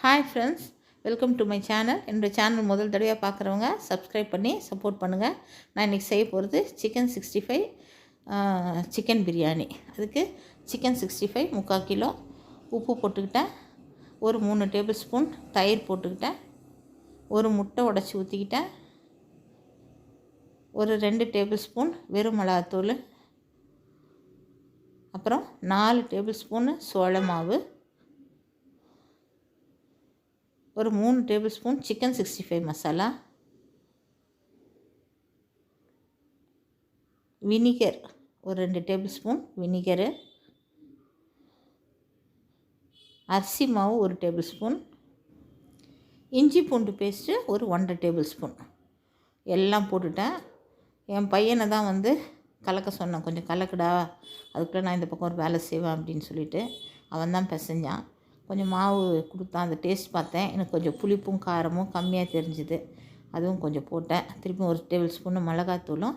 Hi friends welcome to my channel என்னோடய channel முதல் தடவையாக பார்க்குறவங்க சப்ஸ்கிரைப் பண்ணி சப்போர்ட் பண்ணுங்கள் நான் இன்றைக்கி செய்ய போகிறது chicken sixty five chicken biryani அதுக்கு சிக்கன் சிக்ஸ்டி ஃபைவ் முக்கால் கிலோ உப்பு போட்டுக்கிட்டேன். ஒரு மூணு டேபிள் ஸ்பூன் தயிர் போட்டுக்கிட்டேன். ஒரு முட்டை உடச்சி ஊற்றிக்கிட்டேன் ஒரு ரெண்டு டேபிள் ஸ்பூன் வெறும் மிளகாத்தூள். அப்புறம் நாலு டேபிள் ஸ்பூனு சோள மாவு. ஒரு மூணு tablespoon chicken sixty five masala. Vinegar ஒரு ரெண்டு டேபிள் ஸ்பூன் வினிகரு. அரிசி மாவு ஒரு டேபிள் ஸ்பூன். இஞ்சி பூண்டு பேஸ்ட்டு ஒரு ஒன்றரை டேபிள் ஸ்பூன். எல்லாம் போட்டுட்டேன். என் பையனை தான் வந்து கலக்க சொன்னேன். கொஞ்சம் கலக்குடா. அதுக்குள்ளே நான் இந்த பக்கம் ஒரு வேலை செய்வேன் அப்படின்னு சொல்லிட்டு. அவன் தான் பிசைஞ்சான். கொஞ்சம் மாவு கொடுத்தான் அந்த டேஸ்ட் பார்த்தேன். எனக்கு கொஞ்சம் புளிப்பும் காரமும் கம்மியாக தெரிஞ்சுது. அதுவும் கொஞ்சம் போட்டேன். திருப்பி ஒரு டேபிள் ஸ்பூன் மிளகாத்தூளும்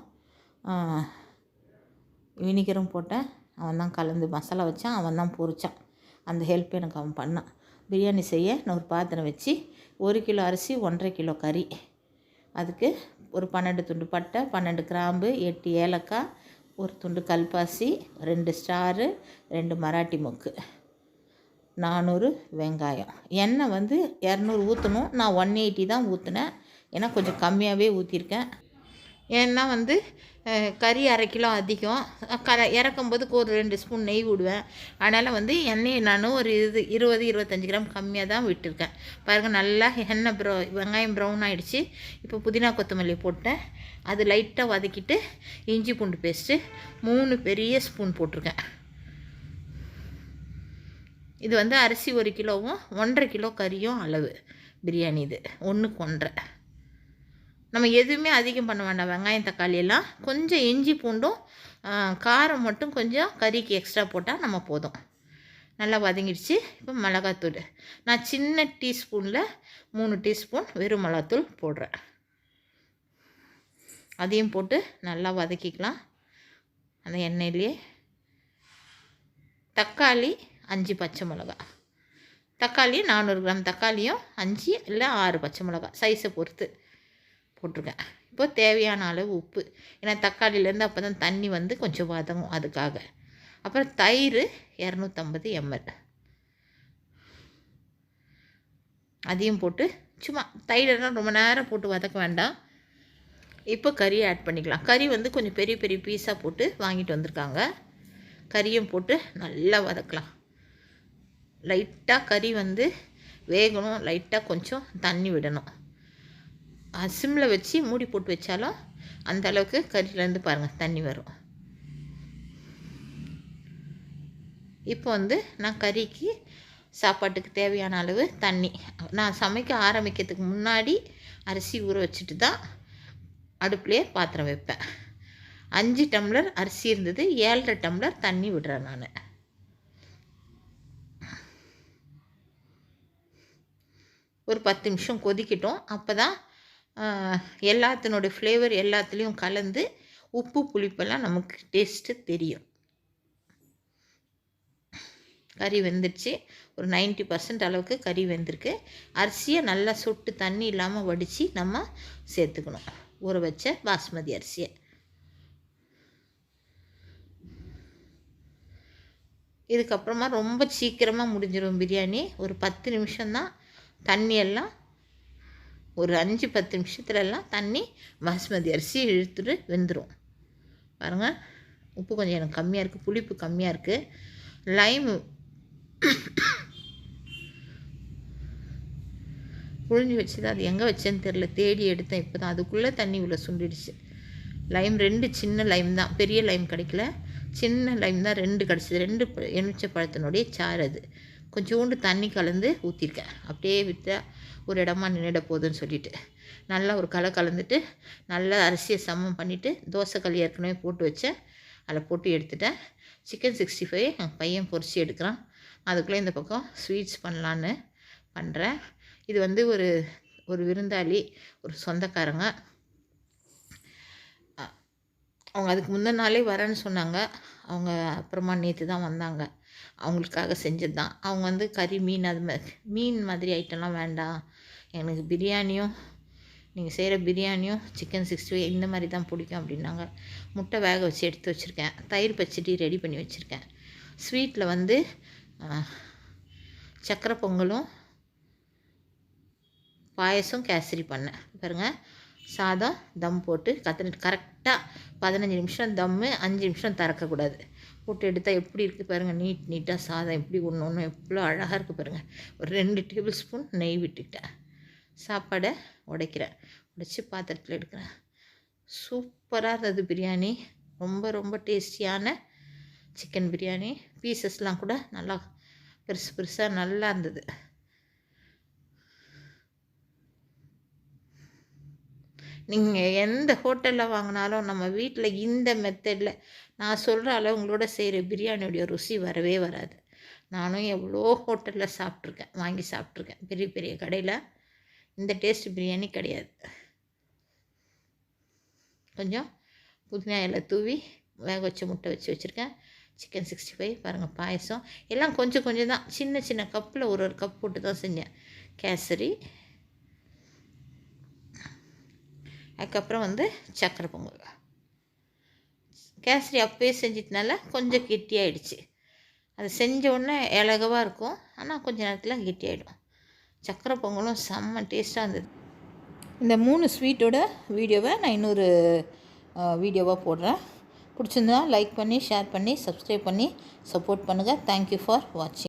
வினிகரும் போட்டேன். அவன் தான் கலந்து மசாலா வச்சான். அவன் தான் பொறிச்சான் அந்த ஹெல்ப் எனக்கு அவன் பண்ணான். பிரியாணி செய்ய நான் ஒரு பாத்திரம் வச்சு ஒரு கிலோ அரிசி ஒன்றரை கிலோ கறி. அதுக்கு ஒரு பன்னெண்டு துண்டு பட்டை பன்னெண்டு கிராம்பு எட்டு ஏலக்காய் ஒரு துண்டு கல்பாசி ரெண்டு ஸ்டாரு ரெண்டு மராட்டி மொக்கு. நானூறு வெங்காயம். எண்ணெய் வந்து இரநூறு ஊற்றணும் நான் ஒன் எயிட்டி தான் ஊற்றினேன் ஏன்னா கொஞ்சம் கம்மியாகவே ஊற்றிருக்கேன் ஏன்னா வந்து கறி அரை கிலோ அதிகம். க இறக்கும்போது ஒரு ரெண்டு ஸ்பூன் நெய் விடுவேன். அதனால் வந்து எண்ணெயை நானும் ஒரு இது இருபது இருபத்தஞ்சி கிராம் கம்மியாக தான் விட்டுருக்கேன். பாருங்கள் நல்லா எண்ணெய் ப்ரௌ வெங்காயம் ப்ரௌன் ஆகிடுச்சு இப்போ புதினா கொத்தமல்லி போட்டேன். அது லைட்டாக வதக்கிட்டு இஞ்சி பூண்டு பேஸ்ட்டு மூணு பெரிய ஸ்பூன் போட்டிருக்கேன். இது வந்து அரிசி ஒரு கிலோவும் ஒன்றரை கிலோ கறியும் அளவு பிரியாணி இது. ஒன்றுக்கு ஒன்றரை. நம்ம எதுவுமே அதிகம் பண்ண வேண்டாம். வெங்காயம் தக்காளி எல்லாம் கொஞ்சம் இஞ்சி பூண்டும் காரம் மட்டும் கொஞ்சம் கறிக்கு எக்ஸ்ட்ரா போட்டால் நம்ம போதும். நல்லா வதங்கிடுச்சு. இப்போ மிளகாத்தூள். நான் சின்ன டீஸ்பூனில் மூணு டீஸ்பூன் வெறும் மிளகாத்தூள் போடுறேன். அதையும் போட்டு நல்லா வதக்கிக்கலாம். அந்த எண்ணெயிலே தக்காளி அஞ்சு பச்சை மிளகா. தக்காளி நானூறு கிராம் தக்காளியும் அஞ்சு இல்லை ஆறு பச்சை மிளகா. சைஸை பொறுத்து போட்டிருக்கேன். இப்போ தேவையான அளவு உப்பு. ஏன்னா தக்காளியிலேருந்து அப்போ தான் தண்ணி வந்து கொஞ்சம் வதங்கும் அதுக்காக. அப்புறம் தயிர் இரநூத்தம்பது எம்எல். அதையும் போட்டு சும்மா தயிரெல்லாம் ரொம்ப நேரம் போட்டு வதக்க வேண்டாம். இப்போ கறி ஆட் பண்ணிக்கலாம். கறி வந்து கொஞ்சம் பெரிய பெரிய பீஸாக போட்டு வாங்கிட்டு வந்திருக்காங்க. கறியும் போட்டு நல்லா வதக்கலாம். லைட்டாக கறி வந்து வேகணும். லைட்டாக கொஞ்சம் தண்ணி விடணும். சிம்மில் வச்சு மூடி போட்டு வச்சாலும் அந்த அளவுக்கு கறியிலேருந்து பாருங்கள் தண்ணி வரும். இப்போ வந்து நான் கறிக்கு சாப்பாட்டுக்கு தேவையான அளவு தண்ணி. நான் சமைக்க ஆரம்பிக்கிறதுக்கு முன்னாடி அரிசி ஊற வச்சுட்டு தான் அடுப்புலேயே பாத்திரம் வைப்பேன். அஞ்சு டம்ளர் அரிசி இருந்தது. ஏழரை டம்ளர் தண்ணி விடுறேன் நான். ஒரு பத்து நிமிஷம் கொதிக்கட்டும். அப்போ தான் எல்லாத்தினுடைய ஃப்ளேவர் எல்லாத்துலேயும் கலந்து உப்பு புளிப்பெல்லாம் நமக்கு டேஸ்ட்டு தெரியும். கறி வெந்துருச்சு. ஒரு நைன்ட்டி பர்சன்ட் அளவுக்கு கறி வெந்திருக்கு. அரிசியை நல்லா சுட்டு தண்ணி இல்லாமல் வடித்து நம்ம சேர்த்துக்கணும். ஊற வச்ச பாஸ்மதி அரிசியை. இதுக்கப்புறமா ரொம்ப சீக்கிரமாக முடிஞ்சிடும் பிரியாணி. ஒரு பத்து நிமிஷம்தான் தண்ணியெல்லாம் ஒரு அஞ்சு பத்து நிமிஷத்துலலாம் தண்ணி பாஸ்மதி அரிசி இழுத்துட்டு வெந்துடும் பாருங்கள் உப்பு கொஞ்சம் எனக்கு கம்மியாக இருக்குது புளிப்பு கம்மியாக இருக்குது லைமு புழிஞ்சு வச்சுதான் அது எங்கே வச்சேன்னு தெரில தேடி எடுத்தேன் இப்போ தான் அதுக்குள்ளே தண்ணி உள்ள சுண்டிடுச்சு. லைம் ரெண்டு சின்ன லைம் தான் பெரிய லைம் கிடைக்கல. சின்ன லைம் தான் ரெண்டு கிடச்சிது. ரெண்டு எலுமிச்சை பழத்தினுடைய சாறு அது. கொஞ்சோண்டு தண்ணி கலந்து ஊற்றிருக்கேன் அப்படியே விட்டால் ஒரு இடமா நின்றுட போகுதுன்னு சொல்லிட்டு. நல்லா ஒரு களை கலந்துட்டு நல்லா அரிசியை சமம் பண்ணிவிட்டு தோசைக்கல் ஏற்கனவே போட்டு வச்சேன். அதில் போட்டு எடுத்துட்டேன். சிக்கன் சிக்ஸ்டி ஃபைவ் என் பையன் பொறிச்சு எடுக்கிறான். அதுக்குள்ளே இந்த பக்கம் ஸ்வீட்ஸ் பண்ணலான்னு பண்ணுறேன் இது வந்து ஒரு ஒரு விருந்தாளி ஒரு சொந்தக்காரங்க. அவங்க அதுக்கு முந்தின நாளே வரேன்னு சொன்னாங்க. அவங்க அப்புறமா நேற்று தான் வந்தாங்க. அவங்களுக்காக செஞ்சது தான் அவங்க வந்து கறி மீன் அது மாதிரி மீன் மாதிரி ஐட்டம்லாம் வேண்டாம். எனக்கு பிரியாணியும் நீங்கள் செய்கிற பிரியாணியும் சிக்கன் சிக்ஸ்டி ஃபைவ் இந்த மாதிரி தான் பிடிக்கும் அப்படின்னாங்க. முட்டை வேக வச்சு எடுத்து வச்சுருக்கேன். தயிர் பச்சடி ரெடி பண்ணி வச்சுருக்கேன். ஸ்வீட்டில் வந்து சக்கரை பொங்கலும் பாயசம் கேசரி பண்ணேன். பாருங்கள் சாதம் தம் போட்டு கத்தின கரெக்டாக பதினஞ்சு நிமிஷம் தம்மு அஞ்சு நிமிஷம் திறக்கக்கூடாது. போட்டு எடுத்தால் எப்படி இருக்குது பாருங்கள் நீட் நீட்டாக சாதம் எப்படி ஒன்று ஒன்று எவ்வளோ அழகாக இருக்குது பாருங்கள் ஒரு ரெண்டு டேபிள் ஸ்பூன் நெய் விட்டுக்கிட்டேன். சாப்பாடை உடைக்கிறேன். உடைச்சி பாத்திரத்தில் எடுக்கிறேன். சூப்பராக இருந்தது பிரியாணி. ரொம்ப ரொம்ப டேஸ்டியான சிக்கன் பிரியாணி. பீசஸ்லாம் கூட நல்லா பெருசு பெருசாக நல்லா இருந்தது. நீங்கள் எந்த ஹோட்டலில் வாங்கினாலும் நம்ம வீட்டில் இந்த மெத்தடில் நான் சொல்கிற அளவுங்களோட செய்கிற பிரியாணியோடைய ருசி வரவே வராது. நானும் எவ்வளோ ஹோட்டலில் சாப்பிட்ருக்கேன் வாங்கி சாப்பிட்ருக்கேன் பெரிய பெரிய கடையில் இந்த டேஸ்ட் பிரியாணி கிடையாது. கொஞ்சம் புதினா இலை தூவி வேக வச்ச முட்டை வச்சு வச்சுருக்கேன். சிக்கன் சிக்ஸ்டி ஃபைவ் பாருங்கள் பாயசம். எல்லாம் கொஞ்சம் கொஞ்சம் தான். சின்ன சின்ன கப்பில் ஒரு ஒரு கப் போட்டு தான் செஞ்சேன். கேசரி அதுக்கப்புறம் வந்து சக்கரை பொங்கல். கேசரி அப்பயே செஞ்சதுனால கொஞ்சம் கெட்டியாயிடுச்சு. அது செஞ்ச உடனே இலகவாக இருக்கும். ஆனால் கொஞ்சம் நேரத்தில் கெட்டியாயிடும். சக்கரை பொங்கலும் செம்ம டேஸ்ட்டாக இருந்தது. இந்த மூணு ஸ்வீட்டோட வீடியோவை நான் இன்னொரு வீடியோவாக போடுறேன். பிடிச்சிருந்தா லைக் பண்ணி ஷேர் பண்ணி சப்ஸ்கிரைப் பண்ணி சப்போர்ட் பண்ணுங்கள் தேங்க்யூ ஃபார் வாட்சிங்